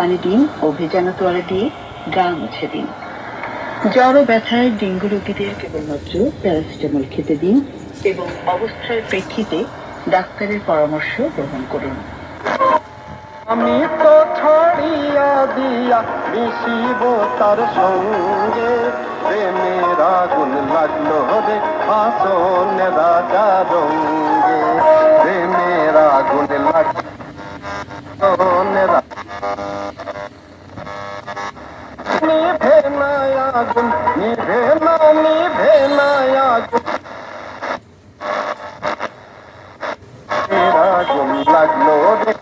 পানি দিন ও ভেজানো তোয়ালে দিয়ে গা মুছে দিন। জ্বর ও ব্যথায় ডেঙ্গু রোগীদের কেবলমাত্র প্যারাসিটামল খেতে দিন এবং অবস্থার প্রেক্ষিতে ডাক্তারের পরামর্শ গ্রহণ করুন। আমি তো ছড়িয়া দিয়া মিশিব তার সঙ্গে। প্রেমের আগুন লাগল রে, আসনে রাজা রঙ্গে। প্রেমের আগুন লাগল নিভে না আগুন নিভে না নিভে না আগুন। আগুন লাগল রে।